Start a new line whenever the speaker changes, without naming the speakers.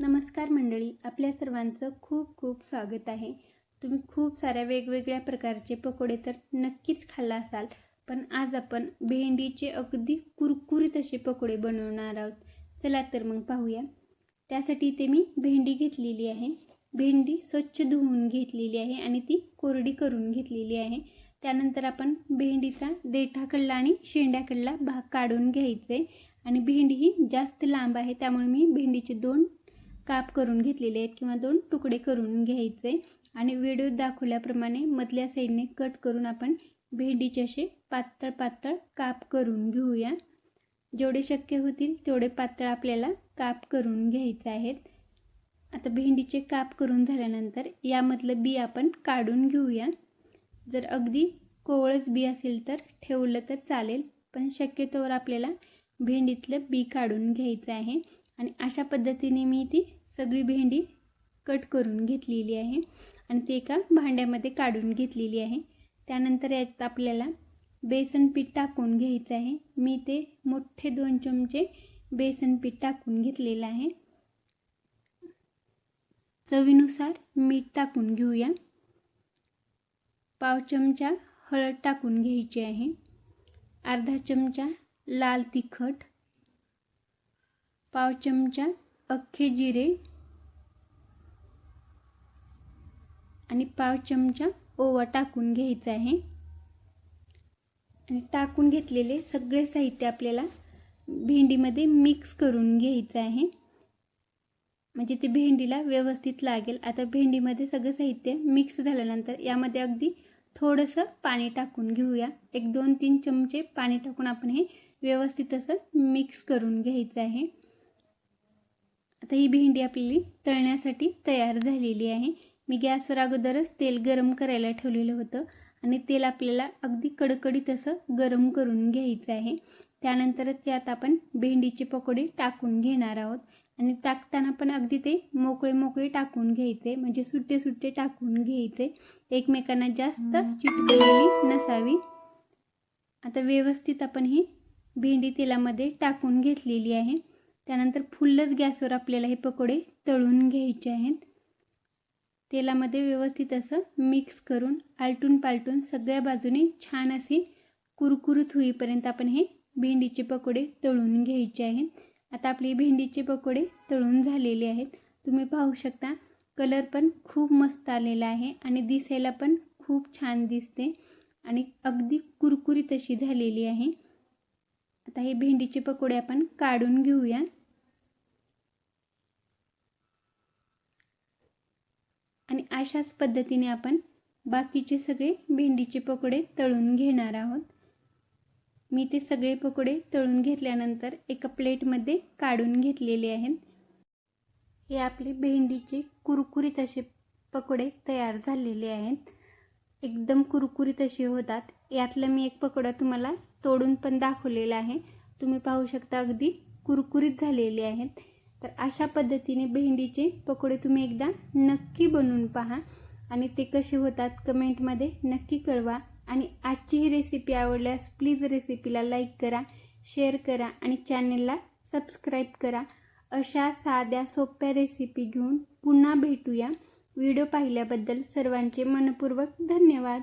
नमस्कार मंडळी आपल्या सर्वांचं खूप खूप स्वागत आहे. तुम्ही खूप साऱ्या वेगवेगळ्या प्रकारचे पकोडे तर नक्कीच खाल्ला असाल पण आज आपण भेंडीचे अगदी कुरकुरीत असे पकोडे बनवणार आहोत. चला तर मग पाहूया. त्यासाठी इथे मी भेंडी घेतलेली आहे. भेंडी स्वच्छ धुवून घेतलेली आहे आणि ती कोरडी करून घेतलेली आहे. त्यानंतर आपण भेंडीचा देठाकडला आणि शेंड्याकडला भाग काढून घ्यायचे. आणि भेंडी ही जास्त लांब आहे त्यामुळे मी भेंडीचे दोन काप करून घेतलेले आहेत किंवा दोन तुकडे करून घ्यायचे आणि व्हिडिओ दाखवल्याप्रमाणे मधल्या साईडने कट करून आपण भेंडीचे असे पातळ पातळ काप करून घेऊया. जेवढे शक्य होतील तेवढे पातळ आपल्याला काप करून घ्यायचे आहेत. आता भेंडीचे काप करून झाल्यानंतर यामधलं बी आपण काढून घेऊया. जर अगदी कोवळच बी असेल तर ठेवलं तर चालेल पण शक्यतोवर आपल्याला भेंडीतलं बी काढून घ्यायचं आहे. आणि अशा पद्धतीने मी ती सगळी भेंडी कट करून घेतलेली आहे आणि ती एका भांड्यामध्ये काढून घेतलेली आहे. त्यानंतर यात आपल्याला बेसन पीठ टाकून घ्यायचं आहे. मी ते मोठे दोन चमचे बेसन पीठ टाकून घेतलेलं आहे. चवीनुसार मीठ टाकून घेऊया. पाव चमचा हळद टाकून घ्यायची आहे. अर्धा चमचा लाल तिखट. पाव चमचा अख्खे जिरे आणि पाव चमचा ओवा टाकून घ्यायचा आहे. आणि टाकून घेतलेले सगळे साहित्य आपल्याला भेंडीमध्ये मिक्स करून घ्यायचं आहे. म्हणजे ते भेंडीला व्यवस्थित लागेल. आता भेंडीमध्ये सगळं साहित्य मिक्स झाल्यानंतर यामध्ये अगदी थोडंसं पाणी टाकून घेऊया. एक दोन तीन चमचे पाणी टाकून आपण हे व्यवस्थित असं मिक्स करून घ्यायचं आहे. आता ही भेंडी आपली तळण्यासाठी तयार झालेली आहे. मी गॅसवर अगोदरच तेल गरम करायला ठेवलेलं होतं आणि तेल आपल्याला अगदी कडकडीत असं गरम करून घ्यायचं आहे. त्यानंतरच त्यात आपण भेंडीचे पकोडे टाकून घेणार आहोत. आणि टाकताना पण अगदी ते मोकळे मोकळे टाकून घ्यायचे म्हणजे सुट्टे सुट्टे टाकून घ्यायचे. एकमेकांना जास्त चिटकलेली नसावी. आता व्यवस्थित आपण ही भेंडी तेलामध्ये टाकून घेतलेली आहे. त्यानंतर फुल्लच गॅसवर आपल्याला हे पकोडे तळून घ्यायचे आहेत. तेलामध्ये व्यवस्थित असं मिक्स करून आलटून पालटून सगळ्या बाजूने छान अशी कुरकुरीत होईपर्यंत आपण हे भेंडीचे पकोडे तळून घ्यायचे आहेत. आता आपले भेंडीचे पकोडे तळून झालेले आहेत. तुम्ही पाहू शकता कलर पण खूप मस्त आलेला आहे आणि दिसायला पण खूप छान दिसते आणि अगदी कुरकुरीत अशी झालेली आहे. आता हे भेंडीचे पकोडे आपण काढून घेऊया आणि अशाच पद्धतीने आपण बाकीचे सगळे भेंडीचे पकोडे तळून घेणार आहोत. मी ते सगळे पकोडे तळून घेतल्यानंतर एका प्लेटमध्ये काढून घेतलेले आहेत. हे आपले भेंडीचे कुरकुरीत असे पकोडे तयार झालेले आहेत. एकदम कुरकुरीत असे होतात. यातलं मी एक पकोडा तुम्हाला तोडून पण दाखवलेला आहे. तुम्ही पाहू शकता अगदी कुरकुरीत झालेले आहेत. तर अशा पद्धतीने भेंडीचे पकोडे तुम्ही एकदा नक्की बनवून पहा आणि ते कसे होतात कमेंटमध्ये नक्की कळवा. आणि आजची ही रेसिपी आवडल्यास प्लीज रेसिपीला लाईक करा शेअर करा आणि चॅनलला सबस्क्राईब करा. अशा साध्या सोप्या रेसिपी घेऊन पुन्हा भेटूया. व्हिडिओ पाहिल्याबद्दल सर्वांचे मनपूर्वक धन्यवाद.